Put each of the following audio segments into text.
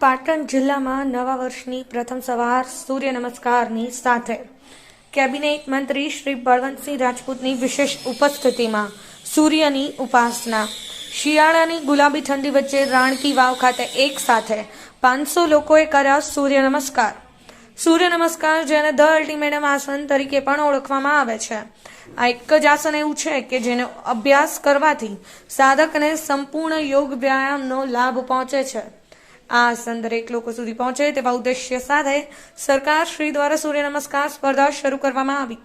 પાટણ જિલ્લામાં નવા વર્ષની પ્રથમ સવાર સૂર્ય નમસ્કારની સાથે. કેબિનેટ મંત્રી શ્રી બળવંતસિંહ રાજપૂતની વિશેષ ઉપસ્થિતિમાં સૂર્યની ઉપાસના. શિયાળાની ગુલાબી ઠંડી વચ્ચે રાણકી વાવ ખાતે એક સાથે પાંચસો લોકોએ કર્યા સૂર્ય નમસ્કાર સૂર્ય નમસ્કાર જેને ધ અલ્ટિમેટમ આસન તરીકે પણ ઓળખવામાં આવે છે. આ એક જ આસન એવું છે કે જેનો અભ્યાસ કરવાથી સાધકને સંપૂર્ણ યોગ વ્યાયામનો લાભ પહોંચે છે. આ આસન દરેક લોકો સુધી પહોંચે તેવા ઉદ્દેશ્ય સાથે સરકાર શ્રી દ્વારા સૂર્ય નમસ્કાર સ્પર્ધા શરૂ કરવામાં આવી.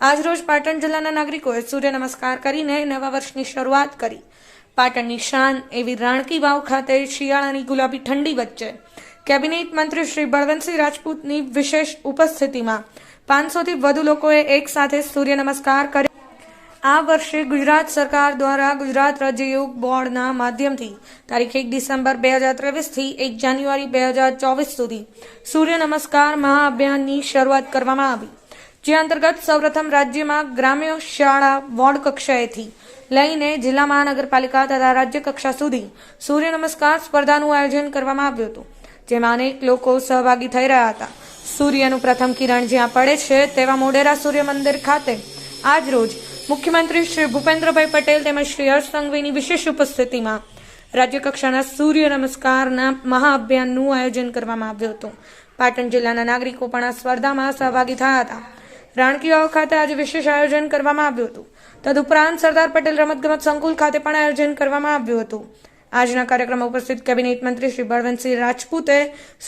આજરોજ પાટણ જિલ્લાના નાગરિકોએ સૂર્ય નમસ્કાર કરીને નવા વર્ષની શરૂઆત કરી. પાટણની શાન એવી રાણકી વાવ ખાતે શિયાળાની ગુલાબી ઠંડી વચ્ચે. કેબિનેટ મંત્રી શ્રી બળવંતસિંહ રાજપૂતની વિશેષ ઉપસ્થિતિમાં પાંચસોથી વધુ લોકોએ એક સાથે સૂર્ય નમસ્કાર કર્યા. આ વર્ષે ગુજરાત સરકાર દ્વારા ગુજરાત રાજ્ય યોગ બોર્ડના માધ્યમથી તારીખ એક ડિસેમ્બર બે હજાર ત્રેવીસથી એક જાન્યુઆરી બે હજાર ચોવીસ સુધી સૂર્ય નમસ્કાર મહાઅભિયાનની શરૂઆત કરવામાં આવી. જે અંતર્ગત સૌપ્રથમ રાજ્યમાં ગ્રામ્ય શાળા વોર્ડ કક્ષાએથી લઈને જિલ્લા મહાનગરપાલિકા તથા રાજ્ય કક્ષા સુધી સૂર્ય નમસ્કાર સ્પર્ધાનું આયોજન કરવામાં આવ્યું હતું, જેમાં અનેક લોકો સહભાગી થઈ રહ્યા હતા. સૂર્યનું પ્રથમ કિરણ જ્યાં પડે છે તેવા મોઢેરા સૂર્ય મંદિર ખાતે આજ રોજ મુખ્યમંત્રી શ્રી ભૂપેન્દ્રભાઈ પટેલ તેમજ શ્રી હર્ષ સંઘવીની વિશેષ ઉપસ્થિતિમાં રાજ્યકક્ષાના સૂર્ય નમસ્કારના મહાઅભિયાનનું આયોજન કરવામાં આવ્યું હતું. પાટણ જિલ્લાના નાગરિકો પણ આ સ્પર્ધામાં સહભાગી થયા હતા. રાણકીવાવ ખાતે આજે વિશેષ આયોજન કરવામાં આવ્યું હતું. તદુપરાંત સરદાર પટેલ રમતગમત સંકુલ ખાતે પણ આયોજન કરવામાં આવ્યું હતું. આજના કાર્યક્રમમાં ઉપસ્થિત કેબિનેટ મંત્રી શ્રી બળવંતસિંહ રાજપૂતે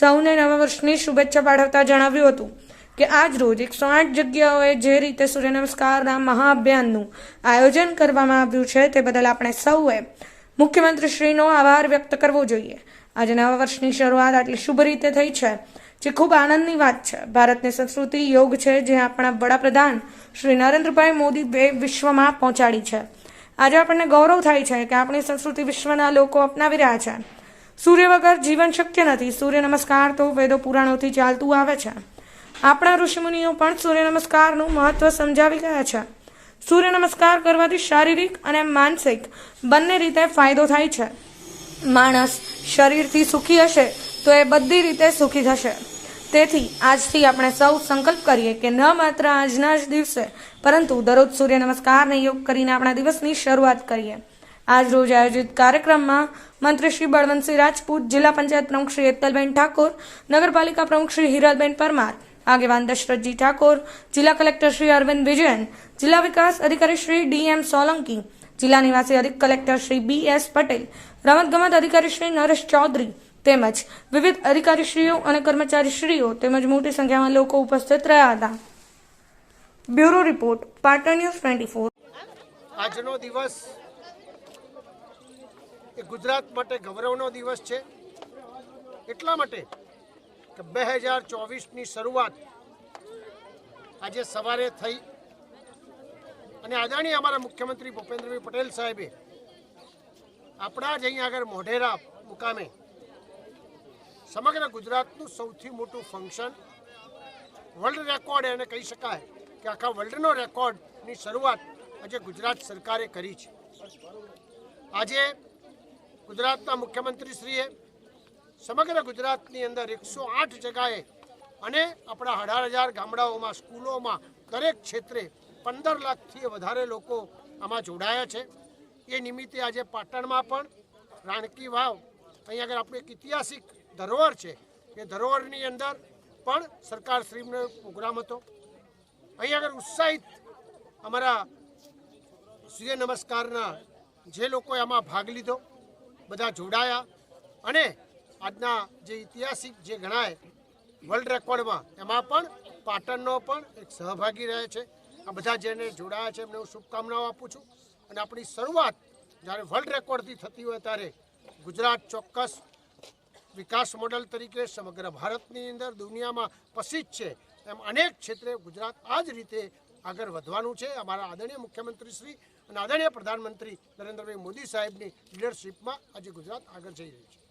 સૌને નવા વર્ષની શુભેચ્છા પાઠવતા જણાવ્યું હતું. કે આજ રોજ એકસો આઠ જગ્યાઓએ જે રીતે સૂર્ય નમસ્કારના મહાઅભિયાનનું આયોજન કરવામાં આવ્યું છે તે બદલ આપણે સૌએ મુખ્યમંત્રીશ્રીનો આભાર વ્યક્ત કરવો જોઈએ. આજે નવા વર્ષની શરૂઆત આટલી શુભ રીતે થઈ છે, જે ખૂબ આનંદની વાત છે. ભારતની સંસ્કૃતિ યોગ છે, જે આપણા વડાપ્રધાન શ્રી નરેન્દ્રભાઈ મોદી બે વિશ્વમાં પહોંચાડી છે. આજે આપણને ગૌરવ થાય છે કે આપણી સંસ્કૃતિ વિશ્વના લોકો અપનાવી રહ્યા છે. સૂર્ય વગર જીવન શક્ય નથી. સૂર્ય નમસ્કાર તો વેદો પુરાણોથી ચાલતું આવે છે. આપણા ઋષિમુનિઓ પણ સૂર્ય નમસ્કારનું મહત્વ સમજાવી ગયા છે. સૂર્ય નમસ્કાર કરવાથી શારીરિક અને માનસિક બંને રીતે ફાયદો થાય છે. માણસ શરીરથી સુખી હશે તો એ બધી રીતે સુખી થશે. તેથી આજથી આપણે સૌ સંકલ્પ કરીએ કે ન માત્ર આજના જ દિવસે, પરંતુ દરરોજ સૂર્ય નમસ્કારને યોગ કરીને આપણા દિવસની શરૂઆત કરીએ. આજ રોજ આયોજિત કાર્યક્રમમાં મંત્રી શ્રી બળવંતસિંહ રાજપૂત, જિલ્લા પંચાયત પ્રમુખ શ્રી એતલબેન ઠાકોર, નગરપાલિકા પ્રમુખ શ્રી હિરલબેન પરમાર આગેવાન દશરથજી ઠાકોર, જિલ્લા કલેક્ટર શ્રી અરવિંદ વિજયન, જિલ્લા વિકાસ અધિકારી શ્રી ડી એમ સોલંકી, જિલ્લા નિવાસી અધિક collector Shri B S Patel, રમતગમત અધિકારી શ્રી નરેશ ચૌધરી તેમજ વિવિધ અધિકારીશ્રીઓ અને કર્મચારીશ્રીઓ તેમજ મોટી સંખ્યામાં લોકો ઉપસ્થિત રહ્યા હતા. Bureau report, Patan news twenty four. આજનો દિવસ એ ગુજરાત માટે ગૌરવનો દિવસ છે. એટલા માટે કે બે હજાર ચોવીસની શરૂઆત આજે સવારે થઈ. અને આદરણીય અમારા મુખ્યમંત્રી ભૂપેન્દ્રભાઈ પટેલ સાહેબે આપણા જ અહીંયા આગળ મોઢેરા મુકામે સમગ્ર ગુજરાતનું સૌથી મોટું ફંક્શન વર્લ્ડ રેકોર્ડ એને કહી શકાય કે આખા વર્લ્ડનો રેકોર્ડની શરૂઆત આજે ગુજરાત સરકારે કરી છે. આજે ગુજરાતના મુખ્યમંત્રીશ્રીએ સમગ્ર ગુજરાતની અંદર એકસો આઠ જગાએ અને આપણા અઢાર હજાર ગામડાઓમાં, સ્કૂલોમાં, દરેક ક્ષેત્રે પંદર લાખથી વધારે લોકો આમાં જોડાયા છે. એ નિમિત્તે આજે પાટણમાં પણ રાણકી વાવ, અહીં આગળ આપણું એક ઐતિહાસિક ધરોહર છે. એ ધરોહરની અંદર પણ સરકારશ્રીનો પ્રોગ્રામ હતો. અહીં આગળ ઉત્સાહિત અમારા સૂર્ય નમસ્કારના જે લોકોએ આમાં ભાગ લીધો, બધા જોડાયા અને આજના જે ઐતિહાસિક જે ગણાય વર્લ્ડ રેકોર્ડમાં એમાં પણ પાટણનો પણ એક સહભાગી રહે છે. આ બધા જેને જોડાયા છે, એમને હું શુભકામનાઓ આપું છું. અને આપણી શરૂઆત જ્યારે વર્લ્ડ રેકોર્ડથી થતી હોય ત્યારે ગુજરાત ચોક્કસ વિકાસ મોડલ તરીકે સમગ્ર ભારતની અંદર, દુનિયામાં પ્રસિદ્ધ છે. એમ અનેક ક્ષેત્રે ગુજરાત આ જ રીતે આગળ વધવાનું છે. અમારા આદરણીય મુખ્યમંત્રી શ્રી અને આદરણીય પ્રધાનમંત્રી નરેન્દ્રભાઈ મોદી સાહેબની લીડરશિપમાં આજે ગુજરાત આગળ જઈ રહ્યું છે.